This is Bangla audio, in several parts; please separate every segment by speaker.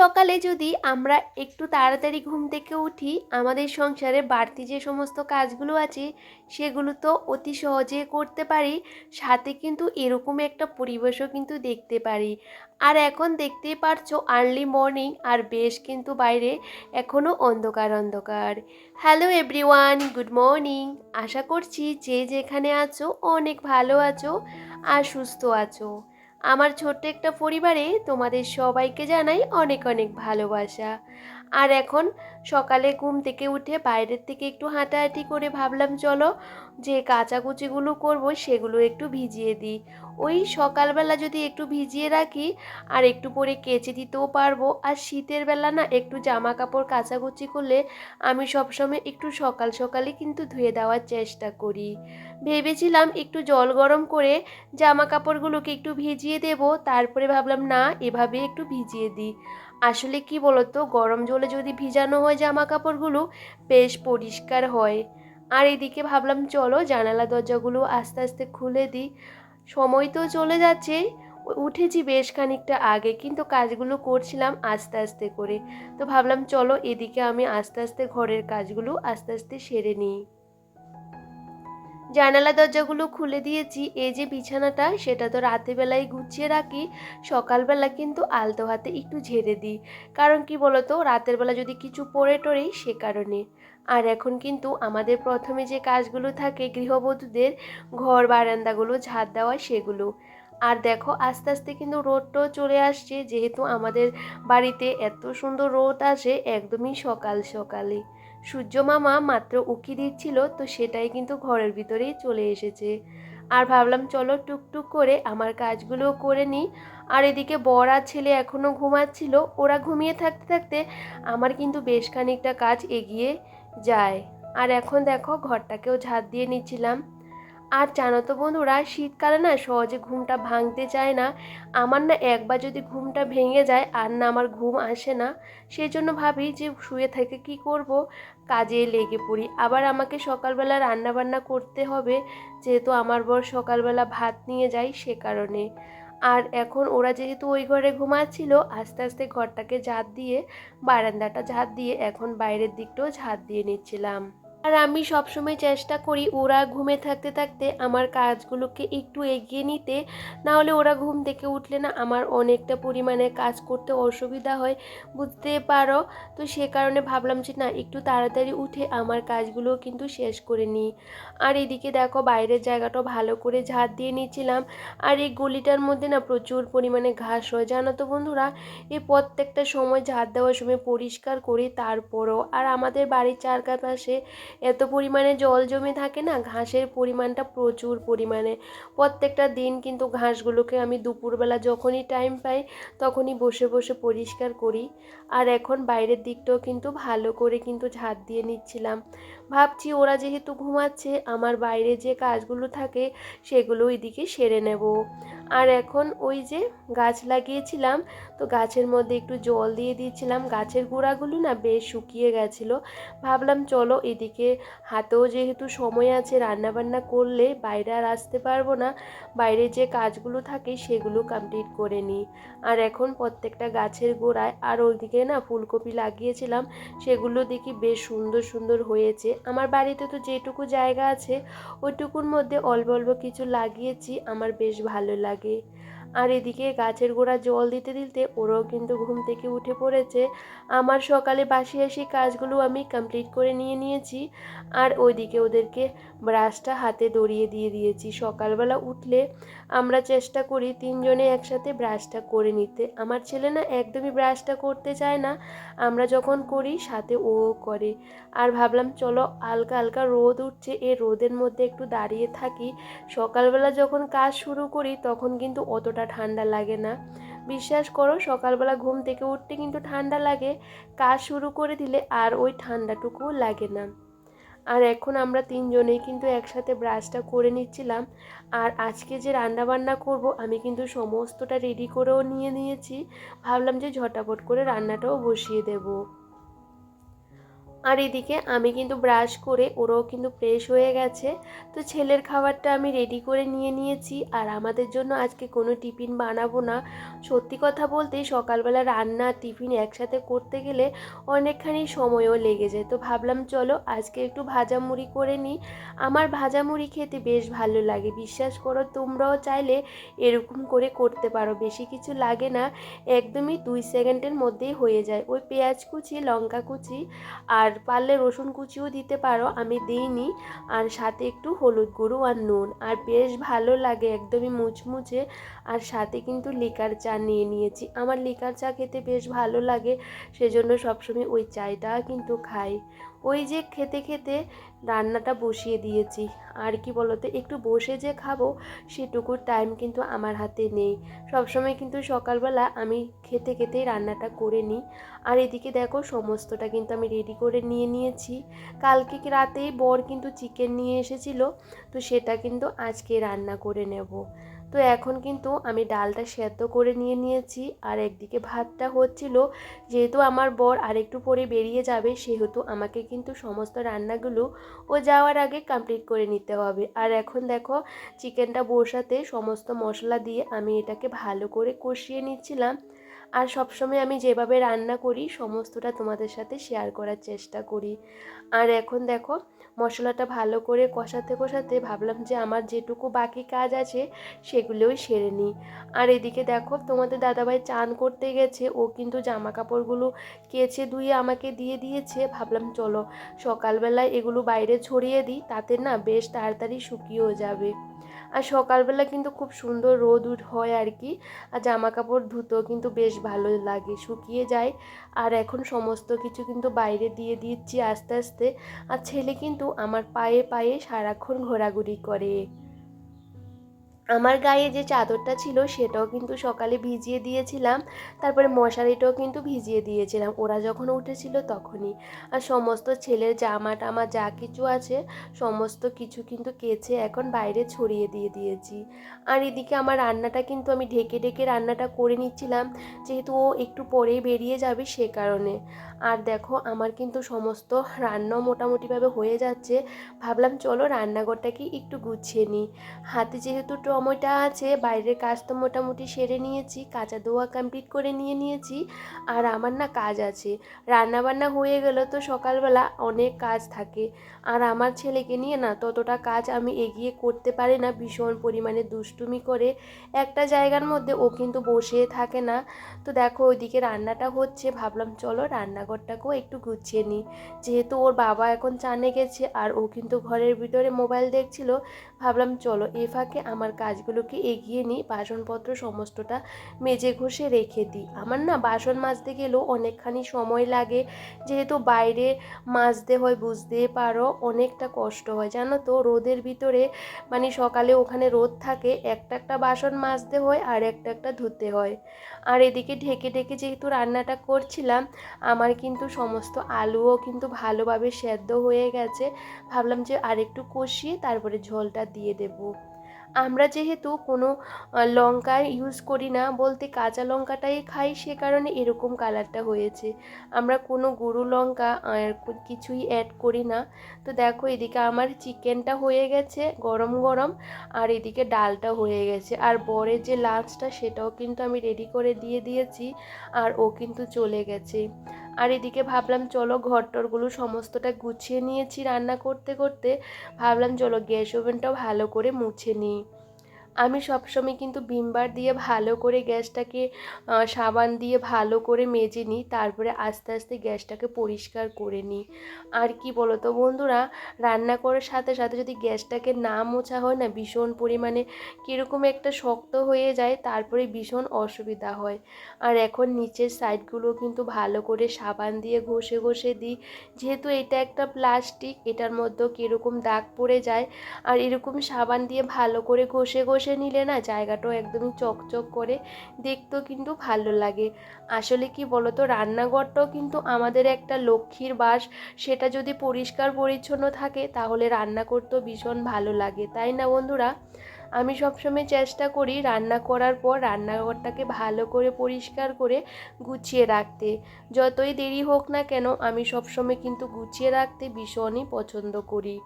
Speaker 1: সকালে যদি আমরা একটু তাড়াতাড়ি ঘুম থেকে উঠি, আমাদের সংসারে বাড়তি যে সমস্ত কাজগুলো আছে, সেগুলো তো অতি সহজে করতে পারি। সাথে কিন্তু এরকম একটা পরিবেশও কিন্তু দেখতে পারি। আর এখন দেখতেই পারছ আর্লি মর্নিং আর বেশ কিন্তু বাইরে এখনও অন্ধকার অন্ধকার। হ্যালো এভরিওয়ান গুড মর্নিং আশা করছি যে যেখানে আছো অনেক ভালো আছো আর সুস্থ আছো। আমার ছোট্ট একটা পরিবারে তোমাদের সবাইকে জানাই অনেক অনেক ভালোবাসা। আর এখন সকালে ঘুম থেকে উঠে বাইরের থেকে একটু হাঁটাহাঁটি করে ভাবলাম, চলো যে কাচাকুচিগুলো করব সেগুলো একটু ভিজিয়ে দিই। ওই সকালবেলা যদি একটু ভিজিয়ে রাখি আর একটু পরে কেচে দিতেও পারব। আর শীতের বেলা না একটু জামা কাপড় কাচাকুচি করলে আমি সবসময় একটু সকাল সকালে কিন্তু ধুয়ে দেওয়ার চেষ্টা করি। ভেবেছিলাম একটু জল গরম করে জামা কাপড়গুলোকে একটু ভিজিয়ে দেব, তারপরে ভাবলাম না, এভাবে একটু ভিজিয়ে দিই। আসলে কি বলতো, গরম জলে যদি ভিজানো হয় জামা কাপড়গুলো, বেশ পরিষ্কার হয়। আর এদিকে ভাবলাম, চলো জানালা দরজাগুলো আস্তে আস্তে খুলে দিই। সময় তো চলে যাচ্ছে। উঠেছি বেশ খানিকটা আগে, কিন্তু কাজগুলো করছিলাম আস্তে আস্তে করে। তো ভাবলাম, চলো এদিকে আমি আস্তে আস্তে ঘরের কাজগুলো আস্তে আস্তে সেরে নিই। জানালা দরজাগুলো খুলে দিয়েছি। এই যে বিছানাটা, সেটা তো রাতেবেলায় গুছিয়ে রাখি, সকালবেলা কিন্তু আলতো হাতে একটু ঝেড়ে দিই। কারণ কি বলতো, রাতের বেলা যদি কিছু পড়ে টরে সে কারণে। আর এখন কিন্তু আমাদের প্রথমে যে কাজগুলো থাকে গৃহবধূদের, ঘর বারান্দাগুলো ঝাঁট দেওয়া, সেগুলো। আর দেখো আস্তে আস্তে কিন্তু রোদটাও চলে আসছে, যেহেতু আমাদের বাড়িতে এত সুন্দর রোদ আসে, একদমই সকাল সকালে। সূর্য মামা মাত্র উকি দিচ্ছিল, তো সেটাই কিন্তু ঘরের ভিতরেই চলে এসেছে। আর ভাবলাম চলো টুকটুক করে আমার কাজগুলোও করে নিই। আর এদিকে বর আর ছেলে এখনও ঘুমাচ্ছিল, ওরা ঘুমিয়ে থাকতে থাকতে আমার কিন্তু বেশ খানিকটা কাজ এগিয়ে যায়। আর এখন দেখো ঘরটাকেও ঝাঁট দিয়ে নিচ্ছিলাম। আর জানো তো বন্ধুরা, শীতকালে না সহজে ঘুমটা ভাঙতে চায় না। আমার না একবার যদি ঘুমটা ভেঙে যায় আর না আমার ঘুম আসে না সেই জন্য ভাবি যে শুয়ে থেকে কি করব? কাজে লেগে পড়ি। আবার আমাকে সকালবেলা রান্না বান্না করতে হবে, যেহেতু আমার বর সকালবেলা ভাত নিয়ে যায় সে কারণে। আর এখন ওরা যেহেতু ওই ঘরে ঘুমাচ্ছিল, আস্তে আস্তে ঘরটাকে ঝাঁট দিয়ে, বারান্দাটা ঝাঁট দিয়ে এখন বাইরের দিকটাও ঝাঁট দিয়ে নিচ্ছিলাম। আর আমি সবসময় চেষ্টা করি ওরা ঘুমে থাকতে থাকতে আমার কাজগুলোকে একটু এগিয়ে নিতে। না হলে ওরা ঘুম থেকে উঠলে না আমার অনেকটা পরিমাণে কাজ করতে অসুবিধা হয়, বুঝতে পারো? তো সে কারণে ভাবলাম যে না, একটু তাড়াতাড়ি উঠে আমার কাজগুলো কিন্তু শেষ করে নিই। আর এদিকে দেখো বাইরের জায়গাটাও ভালো করে ঝাড় দিয়ে নিয়েছিলাম আর এই গলিটার মধ্যে না প্রচুর পরিমাণে ঘাস হয়, জানো তো বন্ধুরা? এই প্রত্যেকটা সময় ঝাড় দেওয়ার সময় পরিষ্কার করি তারপরও। আর আমাদের বাড়ির চারপাশে এত পরিমাণে জল জমে থাকে না, ঘাসের পরিমাণটা প্রচুর পরিমাণে। প্রত্যেকটা দিন কিন্তু ঘাসগুলোকে আমি দুপুরবেলা যখনই টাইম পাই, তখনই বসে বসে পরিষ্কার করি। আর এখন বাইরের দিকটাও কিন্তু ভালো করে কিন্তু ঝাঁট দিয়ে নিচ্ছিলাম। ভাবছি ওরা যেহেতু ঘুমাচ্ছে, আমার বাইরে যে কাজগুলো থাকে সেগুলো ওইদিকে সেরে নেব। আর এখন ওই যে গাছ লাগিয়েছিলাম, তো গাছের মধ্যে একটু জল দিয়ে দিয়েছিলাম। গাছের গোড়াগুলো না বেশ শুকিয়ে গেছিল। ভাবলাম চলো এদিকে, হাতেও যেহেতু সময় আছে রান্নাবান্না করলে বাইরে আর আসতে পারব না, বাইরে যে কাজগুলো থাকে সেগুলো কমপ্লিট করে নিই। আর এখন প্রত্যেকটা গাছের গোড়ায় আর ওইদিকে না ফুলকপি লাগিয়েছিলাম, সেগুলো দেখি বেশ সুন্দর সুন্দর হয়েছে। আমার বাড়িতে তো যেটুকু জায়গা আছে, ওইটুকুর মধ্যে অল্প অল্প কিছু লাগিয়েছি, আমার বেশ ভালো লাগে। আর এদিকে গাছের গোড়া জল দিতে দিতে ওরাও কিন্তু ঘুম থেকে উঠে পড়েছে। আমার সকালে বাসি আসি কাজগুলো আমি কমপ্লিট করে নিয়ে নিয়েছি। আর ওইদিকে ওদেরকে ব্রাশটা হাতে দড়িয়ে দিয়ে দিয়েছি। সকালবেলা উঠলে আমরা চেষ্টা করি তিনজনে একসাথে ব্রাশটা করে নিতে। আমার ছেলে না একদমই ব্রাশটা করতে চায় না। আমরা যখন করি সাথে ও করে। আর ভাবলাম চলো হালকা হালকা রোদ উঠছে এই রোদের মধ্যে একটু দাঁড়িয়ে থাকি। সকালবেলা যখন কাজ শুরু করি তখন কিন্তু অতটা ঠান্ডা লাগে না। বিশ্বাস করো, সকালবেলা ঘুম থেকে উঠতে কিন্তু ঠান্ডা লাগে। কাজ শুরু করে দিলে আর ওই ঠান্ডাটুকুও লাগে না। আর এখন আমরা তিনজনেই কিন্তু একসাথে ব্রাশটা করে নিচ্ছিলাম। আর আজকে যে রান্না বান্না করব, আমি কিন্তু সমস্তটা রেডি করেও নিয়ে নিয়েছি। ভাবলাম যে ঝটাপট করে রান্নাটাও বসিয়ে দেব। আর এদিকে আমি কিন্তু ব্রাশ করে ওরাও কিন্তু ফ্রেশ হয়ে গেছে। তো ছেলের খাবারটা আমি রেডি করে নিয়ে নিয়েছি। আর আমাদের জন্য আজকে কোনো টিফিন বানাবো না। সত্যি কথা বলতে সকালবেলা রান্না, টিফিন একসাথে করতে গেলে অনেকখানি সময়ও লেগে যায়। তো ভাবলাম চলো আজকে একটু ভাজা মুড়ি করে নিই। আমার ভাজা মুড়ি খেতে বেশ ভালো লাগে। বিশ্বাস করো তোমরাও চাইলে এরকম করে করতে পারো। বেশি কিছু লাগে না। একদমই দুই সেকেন্ডের মধ্যেই হয়ে যায়। ওই পেঁয়াজ কুচি, লঙ্কা কুচি আর পারলে রসুন কুচিও দিতে পারো, আমি দিইনি। আর সাথে একটু হলুদ গুঁড়ো আর নুন। আর বেশ ভালো লাগে, একদমই মুচমুচে। আর সাথে কিন্তু লিকার চা নিয়ে নিয়েছি। আমার লিকার চা খেতে বেশ ভালো লাগে, সেজন্য সবসময় ওই চাইটা কিন্তু খাই। ওই যে খেতে খেতে রান্নাটা বসিয়ে দিয়েছি। আর কি বলতো, একটু বসে যে খাব সেটুকু টাইম কিন্তু আমার হাতে নেই। সবসময় কিন্তু সকালবেলা আমি খেতে খেতেই রান্নাটা করে নিই। আর এদিকে দেখো, সমস্তটা কিন্তু আমি রেডি করে নিয়ে নিয়েছি। কালকে রাতেই বর কিন্তু চিকেন নিয়ে এসেছিল, তো সেটা কিন্তু আজকে রান্না করে নেব। তো এখন কিন্তু আমি ডালটা সেদ্ধ করে নিয়ে নিয়েছি। আর একদিকে ভাতটা হচ্ছিল, যেহেতু আমার বর আরেকটু পরে বেরিয়ে যাবে, সেহেতু আমাকে কিন্তু সমস্ত রান্নাগুলো ও যাওয়ার আগে কমপ্লিট করে নিতে হবে। আর এখন দেখো, চিকেনটা বসাতে সমস্ত মশলা দিয়ে আমি এটাকে ভালো করে কষিয়ে নিচ্ছিলাম। আর সবসময় আমি যেভাবে রান্না করি, সমস্তটা তোমাদের সাথে শেয়ার করার চেষ্টা করি। আর এখন দেখো মশলাটা ভালো করে কষাতে কষাতে ভাবলাম যে আমার যেটুকু বাকি কাজ আছে, সেগুলোই সেরে নিই। আর এদিকে দেখো, তোমাদের দাদাভাই চান করতে গেছে, ও কিন্তু জামা কাপড়গুলো কেচে ধুয়ে আমাকে দিয়ে দিয়েছে। ভাবলাম চলো, সকালবেলায় এগুলো বাইরে ছড়িয়ে দিই, তাতে না বেশ তাড়াতাড়ি শুকিয়েও যাবে। আর সকালবেলা কিন্তু খুব সুন্দর রোদ উঠ হয় আর কি। আর জামা কাপড় ধুতো কিন্তু বেশ ভালো লাগে, শুকিয়ে যায়। আর এখন সমস্ত কিছু কিন্তু বাইরে দিয়ে দিচ্ছি আস্তে আস্তে। আর ছেলে কিন্তু আমার পায়ে পায়ে সারাক্ষণ ঘোরাঘুরি করে। আমার গায়ে যে চাদরটা ছিল সেটাও কিন্তু সকালে ভিজিয়ে দিয়েছিলাম। তারপরে মশারিটাও কিন্তু ভিজিয়ে দিয়েছিলাম। ওরা যখন উঠেছিল তখনই। আর সমস্ত ছেলের জামা টামা যা কিছু আছে, সমস্ত কিছু কিন্তু কেচে এখন বাইরে ছড়িয়ে দিয়ে দিয়েছি। আর এদিকে আমার রান্নাটা কিন্তু আমি ঢেকে ঢেকে রান্নাটা করে নিচ্ছিলাম। যেহেতু ও একটু পরেই বেরিয়ে যাবে সে কারণে। আর দেখো আমার কিন্তু সমস্ত রান্নাও মোটামুটিভাবে হয়ে যাচ্ছে। ভাবলাম চলো রান্নাঘরটাকে একটু গুছিয়ে নিই। হাতে যেহেতু টমেটো আছে, বাইরের কাজ তো মোটামুটি সেরে নিয়েছি, কাঁচা দোয়া কমপ্লিট করে নিয়ে নিয়েছি, আর আমার না কাজ আছে। রান্না বান্না হয়ে গেল তো সকালবেলা অনেক কাজ থাকে। আর আমার ছেলেকে নিয়ে না ততটা কাজ আমি এগিয়ে করতে পারি না, ভীষণ পরিমাণে দুষ্টুমি করে। একটা জায়গার মধ্যে ও কিন্তু বসে থাকে না। তো দেখো ওইদিকে রান্নাটা হচ্ছে, ভাবলাম চলো রান্নাঘরটাকেও একটু গুছিয়ে নিই। যেহেতু ওর বাবা এখন চানে গেছে আর ও কিন্তু ঘরের ভিতরে মোবাইল দেখছিল, ভাবলাম চলো এ ফাঁকে আমার কাজগুলোকে এগিয়ে নিই, বাসনপত্র সমস্তটা মেজে ঘষে রেখে দিই। আমার না বাসন মাজতে গেলেও অনেকখানি সময় লাগে, যেহেতু বাইরে মাজতে হয়, বুঝতে পারো অনেকটা কষ্ট হয়। জানো তো, রোদের ভিতরে মানে সকালে ওখানে রোদ থাকে, একটা একটা বাসন মাজতে হয় আর একটা একটা ধুতে হয়। আর এদিকে ঢেকে ঢেকে যেহেতু রান্নাটা করছিলাম, আমার কিন্তু সমস্ত আলুও কিন্তু ভালোভাবে সেদ্ধ হয়ে গেছে। ভাবলাম যে আরেকটু কষিয়ে তারপরে ঝোলটা দিয়ে দেবো। আমরা যেহেতু কোনো লঙ্কা ইউজ করি না, বলতে কাঁচা লঙ্কাটাই খাই, সে কারণে এরকম কালারটা হয়েছে। আমরা কোনো গুঁড়ো লঙ্কা কিছুই অ্যাড করি না। তো দেখো এদিকে আমার চিকেনটা হয়ে গেছে গরম গরম, আর এদিকে ডালটা হয়ে গেছে। আর বরের যে লাঞ্চটা সেটাও কিন্তু আমি রেডি করে দিয়ে দিয়েছি, আর ও কিন্তু চলে গেছে। আর এদিকে ভাবলাম, চলো ঘর টরগুলো সমস্তটা গুছিয়ে নিয়েছি রান্না করতে করতে। ভাবলাম, চলো গ্যাস ওভেনটাও ভালো করে মুছে নিই। আমি সবসময় কিন্তু ভিমবার দিয়ে ভালো করে গ্যাসটাকে সাবান দিয়ে ভালো করে মেজে নিই, তারপরে আস্তে আস্তে গ্যাসটাকে পরিষ্কার করে নিই। আর কি বলো তো বন্ধুরা, রান্না করার সাথে সাথে যদি গ্যাসটাকে না মোছা হয় না, ভীষণ পরিমাণে কীরকম একটা শক্ত হয়ে যায়, তারপরে ভীষণ অসুবিধা হয়। আর এখন নিচের সাইডগুলো কিন্তু ভালো করে সাবান দিয়ে ঘষে ঘষে দিই। যেহেতু এটা একটা প্লাস্টিক, এটার মধ্যেও কীরকম দাগ পড়ে যায়, আর এরকম সাবান দিয়ে ভালো করে ঘষে ঘষে বসে নিলে না জায়গাটাও একদমই চকচক করে, দেখতেও কিন্তু ভালো লাগে। আসলে কি বলতো, রান্নাঘরটাও কিন্তু আমাদের একটা লক্ষ্মীর বাস, সেটা যদি পরিষ্কার পরিচ্ছন্ন থাকে তাহলে রান্না করতেও ভীষণ ভালো লাগে, তাই না বন্ধুরা? আমি সবসময় চেষ্টা করি রান্না করার পর রান্নাঘরটাকে ভালো করে পরিষ্কার করে গুছিয়ে রাখতে। যতই দেরি হোক না কেন, আমি সবসময় কিন্তু গুছিয়ে রাখতে ভীষণই পছন্দ করি।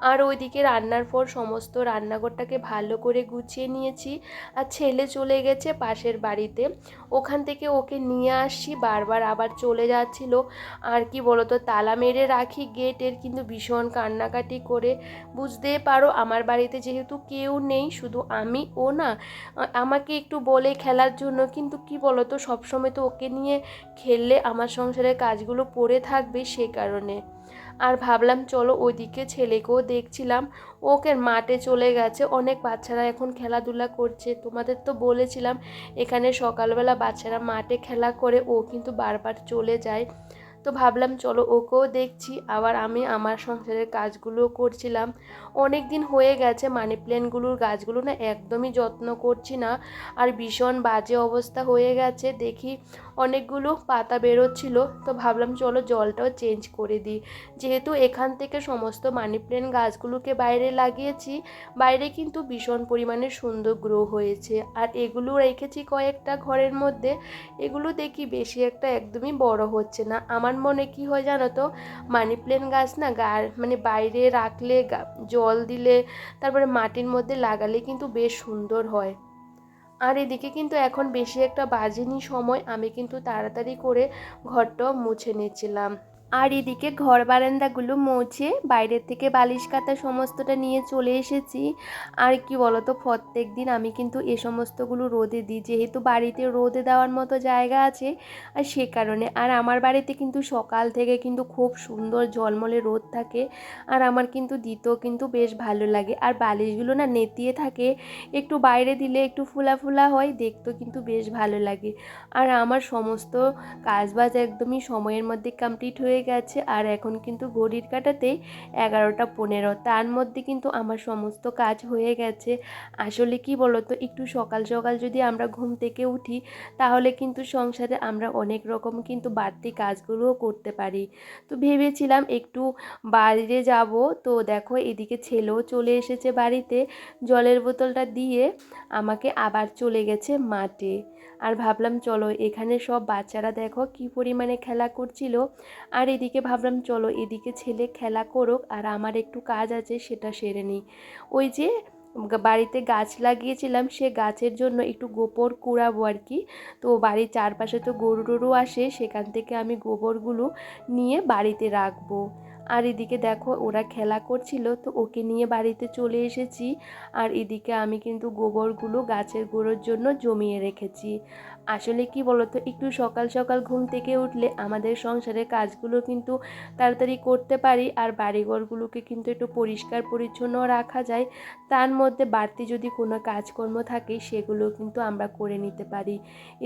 Speaker 1: আর ওইদিকে রান্নার পর সমস্ত রান্নাঘরটাকে ভালো করে গুছিয়ে নিয়েছি। আর ছেলে চলে গেছে পাশের বাড়িতে। ওখান থেকে ওকে নিয়ে আসছি, বারবার আবার চলে যাচ্ছিল। আর কি বলতো, তালা মেরে রাখি গেটের, কিন্তু ভীষণ কান্নাকাটি করে। বুঝতে পারো, আমার বাড়িতে যেহেতু কেউ নেই, শুধু আমি ও না, আমাকে একটু বলে খেলার জন্য, কিন্তু কি বলতো, সবসময় তো ওকে নিয়ে খেললে আমার সংসারের কাজগুলো পড়ে থাকবে সে কারণে। আর ভাবলাম, চলো ওইদিকে ছেলেকেও দেখছিলাম। ওকে মাঠে চলে গেছে। অনেক বাচ্চারা এখন খেলাধুলা করছে। তোমাদের তো বলেছিলাম, এখানে সকালবেলা বাচ্চারা মাঠে খেলা করে, ও কিন্তু বারবার চলে যায়। তো ভাবলাম, চলো ওকেও দেখছি। আবার আমি আমার সংসারের কাজগুলোও করছিলাম। অনেক দিন হয়ে গেছে, মানি প্ল্যান্টগুলোর গাছগুলো না একদমই যত্ন করছি না। আর ভীষণ বাজে অবস্থা হয়ে গেছে, দেখি অনেকগুলো পাতা বেরোচ্ছিল। তো ভাবলাম, চলো জলটাও চেঞ্জ করে দিই। যেহেতু এখান থেকে সমস্ত মানি প্ল্যান্ট গাছগুলোকে বাইরে লাগিয়েছি, বাইরে কিন্তু ভীষণ পরিমাণে সুন্দর গ্রো হয়েছে। আর এগুলো রেখেছি কয়েকটা ঘরের মধ্যে। এগুলো দেখি বেশি একটা একদমই বড় হচ্ছে না। আমার মনে কি হয় জানো তো? মানি প্ল্যান্ট গাছ না গা মানে বাইরে রাখলে জল দিলে তারপরে মাটির মধ্যে লাগালে কিন্তু বেশ সুন্দর হয়। আর এদিকে কিন্তু এখন বেশি একটা বাজেনি সময়, আমি কিন্তু তাড়াতাড়ি করে ঘরটাও মুছে নিচ্ছিলাম আর এদিকে ঘর বারান্দাগুলো মুছে, বাইরের থেকে বালিশ কাতা সমস্তটা নিয়ে চলে এসেছি। আর কি বলতো, প্রত্যেক দিন আমি কিন্তু এ সমস্তগুলো রোদে দিই। যেহেতু বাড়িতে রোদে দেওয়ার মতো জায়গা আছে, আর সে কারণে। আর আমার বাড়িতে কিন্তু সকাল থেকে কিন্তু খুব সুন্দর ঝলমলে রোদ থাকে। আর আমার কিন্তু দিতেও কিন্তু বেশ ভালো লাগে। আর বালিশগুলো না নেতিয়ে থাকে। একটু বাইরে দিলে একটু ফুলা ফুলা হয়, দেখতেও কিন্তু বেশ ভালো লাগে। আর আমার সমস্ত কাজবাজ একদমই সময়ের মধ্যে কমপ্লিট হয়ে গেছে আর এখন কিন্তু ঘড়ির কাটাতে এগারোটা পনেরো। তার মধ্যে কিন্তু আমার সমস্ত কাজ হয়ে গেছে। আসলে কি বলতো, একটু সকাল সকাল যদি আমরা ঘুম থেকে উঠি, তাহলে কিন্তু সংসারে আমরা অনেক রকম কিন্তু বাড়তি কাজগুলোও করতে পারি। তো ভেবেছিলাম একটু বাইরে যাব। তো দেখো এদিকে ছেলেও চলে এসেছে বাড়িতে। জলের বোতলটা দিয়ে আমাকে আবার চলে গেছে মাঠে। আর ভাবলাম, চলো, এখানে সব বাচ্চারা দেখো কি পরিমাণে খেলা করছিল। আর এদিকে ভাবলাম, চলো, এদিকে ছেলে খেলা করুক আর আমার একটু কাজ আছে, সেটা সেরে নিই। ওই যে বাড়িতে গাছ লাগিয়েছিলাম, সে গাছের জন্য একটু গোবর কুড়াবো আর কি। তো বাড়ির চারপাশে তো গরু আসে, সেখান থেকে আমি গোবরগুলো নিয়ে বাড়িতে রাখব। আর এদিকে দেখো ওরা খেলা করছিল, তো ওকে নিয়ে বাড়িতে চলে এসেছি। আর এদিকে আমি কিন্তু গোবরগুলো গাছের গোড়োর জন্য জমিয়ে রেখেছি। আসলে কি বলতো, একটু সকাল সকাল ঘুম থেকে উঠলে আমাদের সংসারের কাজগুলো কিন্তু তাড়াতাড়ি করতে পারি আর বাড়িঘরগুলোকে কিন্তু একটু পরিষ্কার পরিচ্ছন্ন রাখা যায়। তার মধ্যে বাড়তি যদি কোনো কাজকর্ম থাকে, সেগুলো কিন্তু আমরা করে নিতে পারি।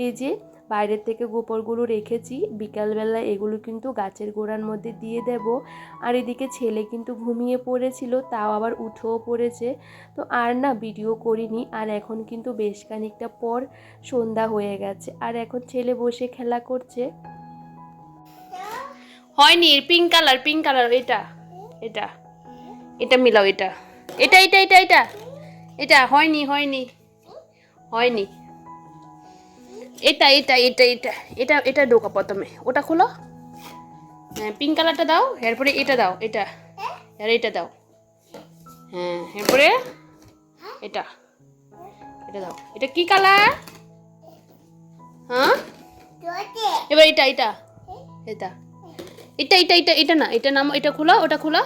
Speaker 1: এই যে বাইরের থেকে গোবরগুলো রেখেছি। বিকালবেলা এগুলো কিন্তু গাছের গোড়ার মধ্যে দিয়ে দেব। আর এদিকে ছেলে কিন্তু ঘুমিয়ে পড়েছিল, তাও আবার উঠেও পড়েছে। তো আর না, ভিডিও করিনি। আর এখন কিন্তু বেশ খানিকটা পর সন্ধ্যা হয়ে গেছে। আর এখন ছেলে বসে খেলা করছে। হয়নি পিঙ্ক কালার পিঙ্ক কালার এটা। এটা। এটা মিলাও, এটা। এটা এটা এটা এটা। এটা, হয়নি হয়নি। হয়নি। এটা এটা এটা এটা এটা এটা ঢোকা প্রথমে। ওটা খোলো। হ্যাঁ পিঙ্ক কালারটা দাও, এরপরে এটা দাও, এটা। আর এটা দাও। হ্যাঁ এরপরে এটা। এটা দাও। এটা কি কালার হ্যাঁ? এবার এটা এটা। এটা। এটা এটা এটা এটা না, এটা নাম, এটা খোলা, ওটা খোলা।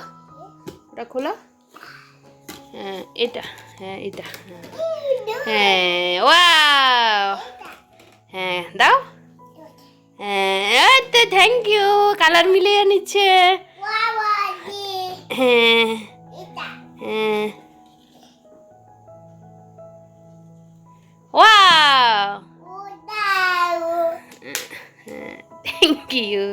Speaker 1: ওটা খোলা। হ্যাঁ এটা হ্যাঁ এটা। হ্যাঁ ওয়াও! হ্যাঁ দাও। হ্যাঁ থ্যাংক ইউ কালার মিলিয়ে নিচ্ছে। হ্যাঁ হ্যাঁ। Wow thank you